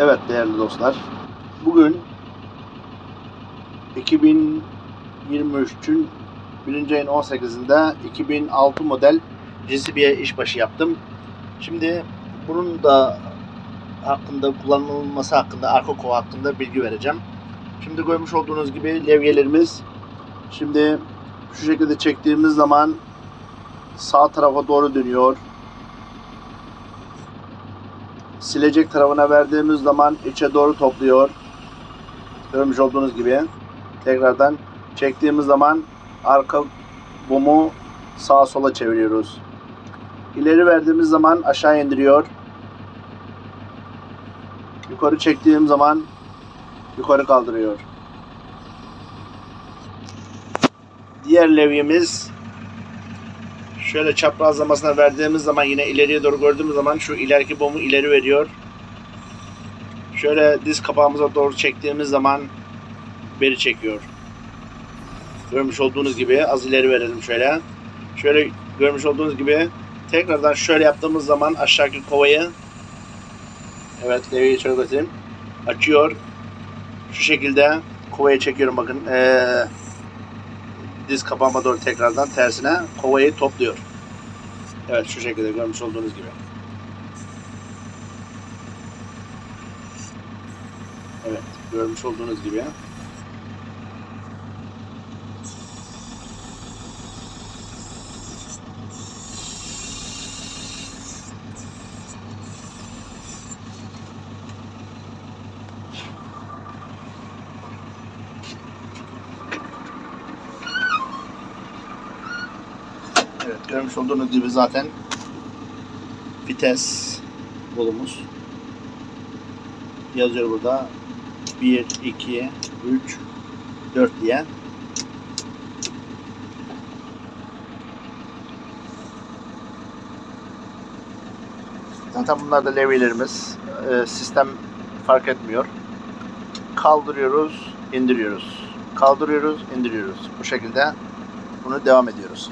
Evet değerli dostlar. Bugün 2023'ün 1. ayın 18'inde 2006 model GCB'ye işbaşı yaptım. Şimdi bunun da hakkında kullanılması hakkında, arka kova hakkında bilgi vereceğim. Şimdi görmüş olduğunuz gibi levyelerimiz şimdi şu şekilde çektiğimiz zaman sağ tarafa doğru dönüyor. Silecek tarafına verdiğimiz zaman içe doğru topluyor. Görmüş olduğunuz gibi. Tekrardan çektiğimiz zaman arka bumu sağa sola çeviriyoruz. İleri verdiğimiz zaman aşağı indiriyor. Yukarı çektiğim zaman yukarı kaldırıyor. Diğer levyemiz şöyle çaprazlamasına verdiğimiz zaman yine ileriye doğru gördüğümüz zaman şu ileriki bomu ileri veriyor. Şöyle diz kapağımıza doğru çektiğimiz zaman beri çekiyor. Görmüş olduğunuz gibi az ileri verelim şöyle. Şöyle görmüş olduğunuz gibi tekrardan şöyle yaptığımız zaman aşağıki kovayı evet levyeyi şöyle göstereyim. Açıyor. Şu şekilde kovaya çekiyorum bakın. Ee, diz kapağıma doğru tekrardan tersine kovayı topluyor. Evet şu şekilde görmüş olduğunuz gibi. Evet görmüş olduğunuz gibi. Evet görmüş olduğunuz gibi zaten vites kolumuz yazıyor burada 1, 2, 3, 4 diye. Zaten bunlar da levyelerimiz. Ee, sistem fark etmiyor. Kaldırıyoruz, indiriyoruz. Kaldırıyoruz, indiriyoruz. Bu şekilde bunu devam ediyoruz.